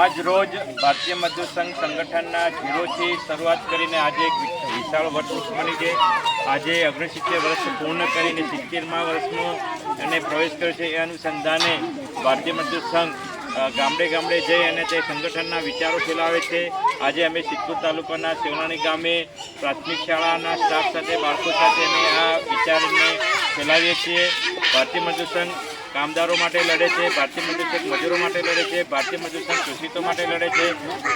આજ રોજ ભારતીય મજદૂર સંઘ સંગઠનના જીરોથી શરૂઆત કરીને આજે એક વિશાળ વર્ષ બની છે. આજે ઓગણસિત્તેર વર્ષ પૂર્ણ કરીને સિત્તેરમાં વર્ષનો એને પ્રવેશ કર્યો છે. એ અનુસંધાને ભારતીય મજદૂર સંઘ ગામડે ગામડે જઈ અને તે સંગઠનના વિચારો ફેલાવે છે. આજે અમે સિદ્ધપુર તાલુકાના સેવનાણી ગામે પ્રાથમિક શાળાના સ્ટાફ સાથે, બાળકો સાથે અમે આ વિચારને ફેલાવીએ છીએ ભારતીય મજદૂર સંઘ કામદારો માટે લડે છે ભારતીય મજદૂર સંઘ મજૂરો માટે લડે છે ભારતીય મજદૂર સંઘ શોષિતો માટે લડે છે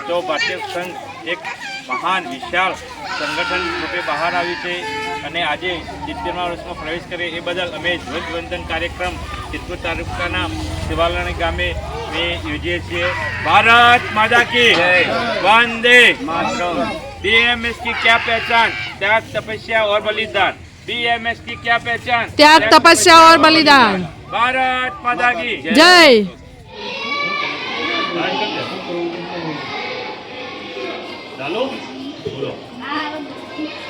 તો ભારતીય સંઘ એક મહાન વિશાળ સંગઠન રૂપે બહાર આવ્યું છે અને આજે સિત્તેરમા વર્ષમાં પ્રવેશ કરે એ બદલ અમે ધ્વજવંદન કાર્યક્રમ સિદ્ધપુર તાલુકાના શિવાલણી ગામે અમે યોજીએ છીએ ભારત માતા કી વંદે बीएमएस की क्या पहचान त्याग तपस्या और बलिदान बीएमएस की क्या पहचान त्याग तपस्या और बलिदान भारत माता की जय ચાલો બોલો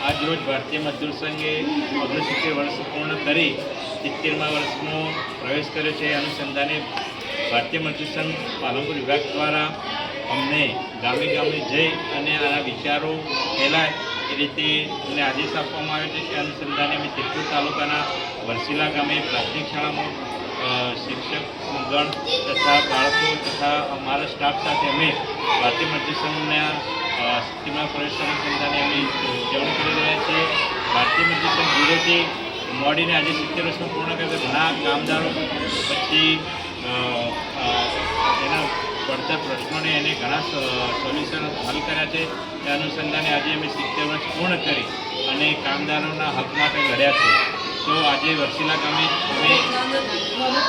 આજ રોજ ભારતીય મજદૂર સંઘે ઓગણસિત્તેર વર્ષ પૂર્ણ કરી સિત્તેરમા વર્ષમાં પ્રવેશ કર્યો છે એ અનુસંધાને ભારતીય મજદૂર સંઘ પાલનપુર વિભાગ દ્વારા અમને ગામે ગામે જઈ અને આના વિચારો ફેલાય એ રીતે અમને આદેશ આપવામાં આવ્યો છે. કે અનુસંધાને અમે સિદ્ધપુર તાલુકાના વરસીલા ગામે પ્રાથમિક શાળામાં શિક્ષકગણ શિક્ષક ગણ તથા બાળકો તથા અમારા સ્ટાફ સાથે અમે ભારતીય અ, સિત્તેરમા પ્રવેશ અનુસંધાને અમે ઉજવણી કરી રહ્યા છીએ. ભારતીય સંઘ જીરોથી મોડીને આજે સિત્તેર વર્ષમાં પૂર્ણ કરે ઘણા કામદારો પછી પડતર પ્રશ્નોને એને ઘણા સોલ્યુશન હલ કર્યા છે. તે અનુસંધાને આજે અમે સિત્તેર વર્ષ પૂર્ણ કરી અને કામદારોના હક માટે લડ્યા છે. તો આજે વરસીલા ગામે અમે,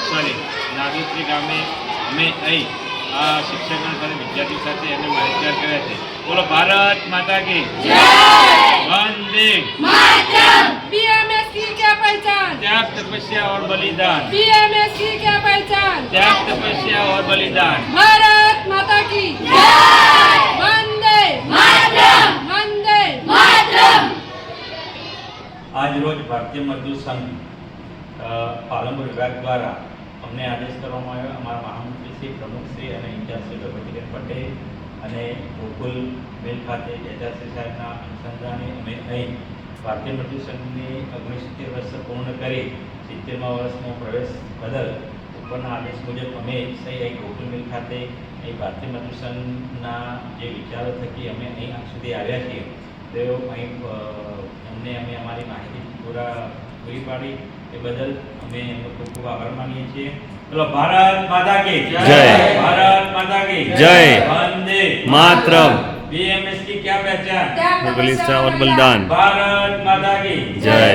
સોરી, નાગોત્રી ગામે અમે અહીં આ શિક્ષકગણ સાથે વિદ્યાર્થીઓ સાથે અમે માહિતગાર કર્યા છે બોલો ભારત માતા કી વંદે बीएमएस की क्या पहचान त्याग तपस्या और बलिदान बीएमएस की क्या पहचान त्याग तपस्या और बलिदान भारत माता की वंदे वंदे આજ રોજ ભારતીય મજદૂર સંઘ અ, પાલનપુર વિભાગ દ્વારા અમને આદેશ કરવામાં આવ્યો. અમારા મહામંત્રી શ્રી પ્રમુખ શ્રી અને ઇન્ચાર્જ શ્રી ભગવતીબેન પટેલ અને ગોકુલ મિલ ખાતે એજાશ્રી સાહેબના અનુસંધાને અમે અહીં ભારતીય મજદૂર સંઘની ઓગણસિત્તેર વર્ષ પૂર્ણ કરી સિત્તેરમા વર્ષમાં પ્રવેશ બદલ ઉપરના આદેશ મુજબ અમે સહી અહીં ગોકુલ મિલ ખાતે અહીં ભારતીય મજદૂર સંઘના જે વિચારો થકી અમે અહીં આજ સુધી આવ્યા છીએ, તેઓ અહીં અમને અમે અમારી માહિતી પૂરા પૂરી પાડી એ બદલ અમે એમનો ખૂબ ખૂબ આભાર માનીએ છીએ ચલો ભારત માતા કી જય. ભારત માતા કી જય. વંદે मातरम बीएमएस की क्या पहचान बलिष्ठा और बलिदान भारत माता की जय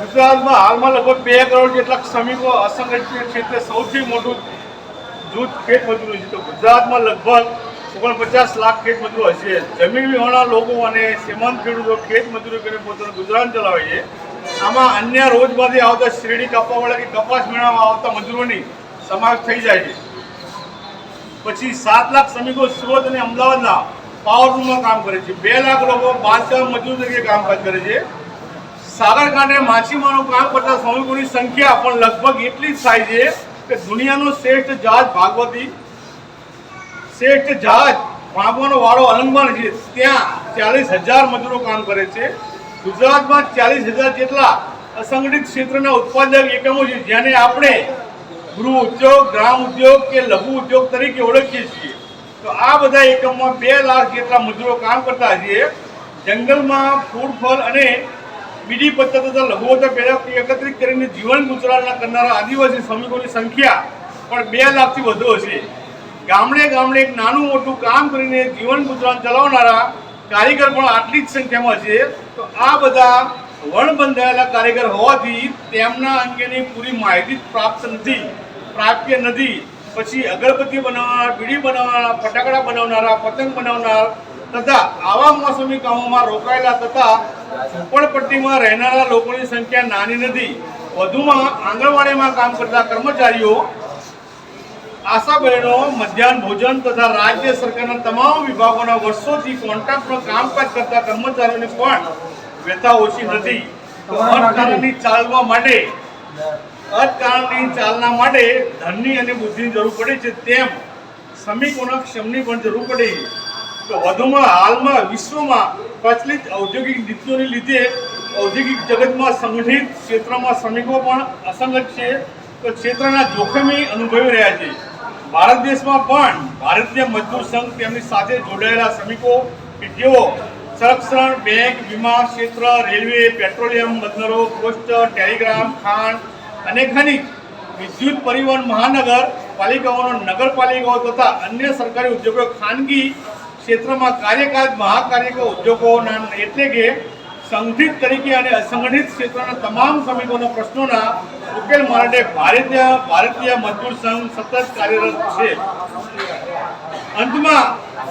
ગુજરાતમાં હાલમાં લગભગ બે કરોડ જેટલા શ્રમિકો અસંગઠિત ક્ષેત્રે સૌથી મોટું જૂથ ખેત મજૂરી છે. તો ગુજરાતમાં લગભગ ઓગણપચાસ લાખ ખેત મજૂરો હશે. જમીન વિહોણા લોકો અને સીમાંત ખેડૂતો ખેત મજૂરી કરીને પોતાનું ગુજરાન ચલાવે છે. આમાં અન્ય રોજમાંથી આવતા શેરડી કાપવાવાળા કે કપાસ મેળવવા આવતા મજૂરોની સમાવેશ થઈ જાય છે. પછી સાત લાખ શ્રમિકો સુરત અને અમદાવાદના પાવરલૂમમાં કામ કરે છે. બે લાખ લોકો બાંધકામ મજૂર તરીકે કામકાજ કરે છે. સાગરકાંઠે માછીમારો કામ કરતા શ્રમિકોની સંખ્યા પણ લગભગ એટલી જ થાય છે કે દુનિયાનું શ્રેષ્ઠ જહાજ ભાગવતી, શ્રેષ્ઠ જહાજ ભાગવાનો વાળો અલંગમાં છે. ત્યાં ચાલીસ હજાર મજૂરો કામ કરે છે. ગુજરાતમાં ચાલીસ હજાર જેટલા અસંગઠિત ક્ષેત્રના ઉત્પાદક એકમો છે, જેને આપણે ગૃહ ઉદ્યોગ, ગ્રામ ઉદ્યોગ કે લઘુ ઉદ્યોગ તરીકે ઓળખીએ છીએ. તો આ બધા એકમમાં બે લાખ જેટલા મજૂરો કામ કરતા છે. જંગલમાં ફૂડ ફળ અને બીડી પત્તા તથા લઘુવત્તા પેદા એકત્રિત કરીને જીવન ગુજરાતના કરનારા આદિવાસી શ્રમિકોની સંખ્યા પણ બે લાખથી વધુ હશે. ગામડે ગામડે એક નાનું મોટું કામ કરીને જીવન ગુજરાન ચલાવનારા કારીગર પણ આટલી જ સંખ્યામાં છે. તો આ બધા વણ બંધાયેલા કારીગર હોવાથી તેમના અંગેની પૂરી માહિતી પ્રાપ્ત નથી, પ્રાપ્ય નથી. પછી અગરબત્તી બનાવનારા, બીડી બનાવનારા, ફટાકડા બનાવનારા, પતંગ બનાવનાર તથા આવા મોસમી કામોમાં રોકાયેલા તથા ઝૂંપડપટ્ટીમાં રહેનારા લોકોની સંખ્યા નાની નથી. વધુમાં આંગણવાડીમાં કામ કરતા કર્મચારીઓ, આશા બહેનો, મધ્યાહન ભોજન તથા રાજ્ય સરકારના તમામ વિભાગોના વર્ષોથી કોન્ટ્રાક્ટમાં કામકાજ કરતા કર્મચારીઓને પણ વ્યથા ઓછી નથી. અર્થકારણની ચાલવા માટે, અર્થકારણની ચાલના માટે ધનની અને બુદ્ધિની જરૂર પડે છે તેમ શ્રમિકોના ક્ષમની પણ જરૂર પડે. છે તો વધુમાં હાલમાં વિશ્વમાં પ્રચલિત ઔદ્યોગિક નીતિઓને લીધે ઔદ્યોગિક જગતમાં સંગઠિત ક્ષેત્રમાં શ્રમિકો પણ અસંગત છે. તો ક્ષેત્રના જોખમી અનુભવી રહ્યા છે. ભારત દેશમાં પણ ભારતીય મજદૂર સંઘ તેમની સાથે જોડાયેલા શ્રમિકો કે જેઓ સંરક્ષણ, બેંક, વીમા ક્ષેત્ર, રેલવે, પેટ્રોલિયમ બંદરો પોસ્ટ, ટેલિગ્રામ, ખાણ અને ખનિજ, વિદ્યુત પરિવહન મહાનગર, પાલિકાઓનો નગરપાલિકાઓ તથા અન્ય સરકારી ઉદ્યોગો ખાનગી ક્ષેત્રમાં કાર્યકાળ મહાકાર્યકો ઉદ્યોગોના એટલે કે સંગઠિત તરીકે અને અસંગઠિત ક્ષેત્રના તમામ શ્રમિકોના પ્રશ્નોના ઉકેલ માટે ભારતીય ભારતીય મજદૂર સંઘ સતત કાર્યરત છે. અંતમાં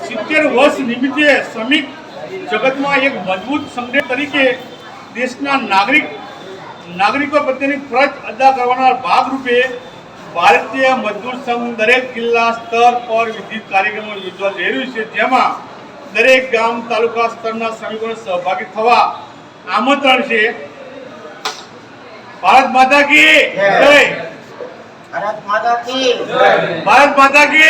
સિત્તેર વર્ષ નિમિત્તે શ્રમિક જગતમાં એક મજબૂત સંગઠન તરીકે દેશના નાગરિક, નાગરિકો પ્રત્યેની ફરજ અદા કરવાના ભાગરૂપે ભારતીય મજદૂર સંઘ દરેક જિલ્લા સ્તર પર વિવિધ કાર્યક્રમો યોજવા જઈ રહ્યું છે જેમાં દરેક ગામ તાલુકા સ્તરના શ્રમિકોને સહભાગી થવા આમંત્રણ છે ભારત માતા કી જય भारत माता की ભારત માતા કી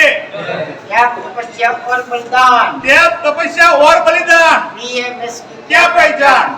त्याग तपस्या और बलिदान त्याग तपस्या और बलिदान बीएमएस की क्या पहचान